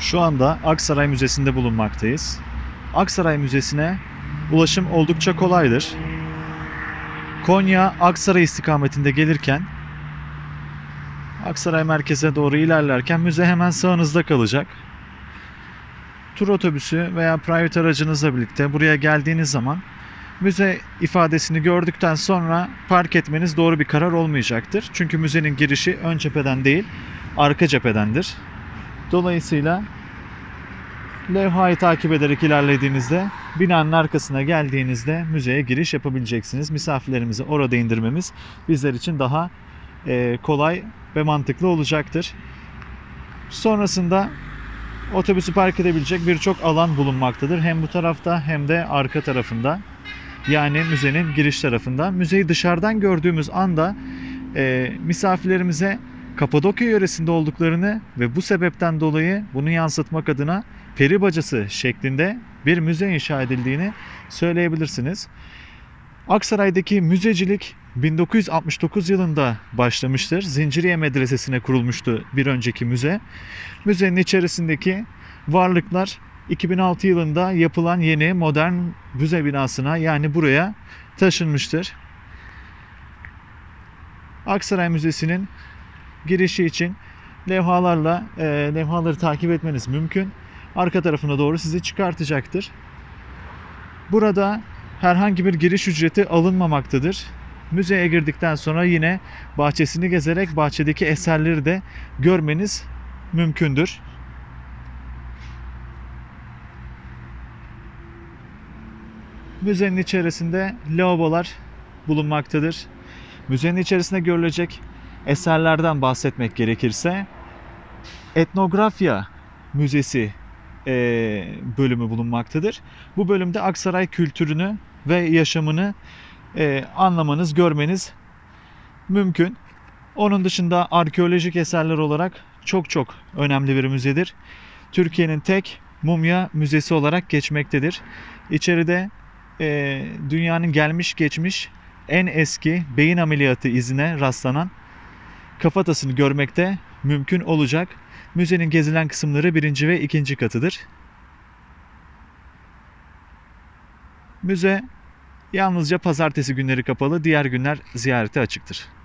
Şu anda Aksaray Müzesi'nde bulunmaktayız. Aksaray Müzesi'ne ulaşım oldukça kolaydır. Konya Aksaray istikametinde gelirken Aksaray merkeze doğru ilerlerken müze hemen sağınızda kalacak. Tur otobüsü veya private aracınızla birlikte buraya geldiğiniz zaman müze ifadesini gördükten sonra park etmeniz doğru bir karar olmayacaktır. Çünkü müzenin girişi ön cepheden değil, arka cephedendir. Dolayısıyla levhayı takip ederek ilerlediğinizde binanın arkasına geldiğinizde müzeye giriş yapabileceksiniz. Misafirlerimizi orada indirmemiz bizler için daha e, kolay ve mantıklı olacaktır. Sonrasında otobüsü park edebilecek birçok alan bulunmaktadır. Hem bu tarafta hem de arka tarafında. Yani müzenin giriş tarafında. Müzeyi dışarıdan gördüğümüz anda e, misafirlerimize Kapadokya yöresinde olduklarını ve bu sebepten dolayı bunu yansıtmak adına peri bacası şeklinde bir müze inşa edildiğini söyleyebilirsiniz. Aksaray'daki müzecilik 1969 yılında başlamıştır. Zinciriye Medresesi'ne kurulmuştu bir önceki müze. Müzenin içerisindeki varlıklar 2006 yılında yapılan yeni modern müze binasına yani buraya taşınmıştır. Aksaray Müzesi'nin girişi için levhalarla e, levhaları takip etmeniz mümkün. Arka tarafına doğru sizi çıkartacaktır. Burada herhangi bir giriş ücreti alınmamaktadır. Müzeye girdikten sonra yine bahçesini gezerek bahçedeki eserleri de görmeniz mümkündür. Müzenin içerisinde lavabolar bulunmaktadır. Müzenin içerisinde görülecek eserlerden bahsetmek gerekirse Etnografya Müzesi e, bölümü bulunmaktadır. Bu bölümde Aksaray kültürünü ve yaşamını e, anlamanız, görmeniz mümkün. Onun dışında arkeolojik eserler olarak çok çok önemli bir müzedir. Türkiye'nin tek mumya müzesi olarak geçmektedir. İçeride e, dünyanın gelmiş geçmiş en eski beyin ameliyatı izine rastlanan kafatasını görmekte mümkün olacak. Müzenin gezilen kısımları birinci ve ikinci katıdır. Müze yalnızca pazartesi günleri kapalı, diğer günler ziyarete açıktır.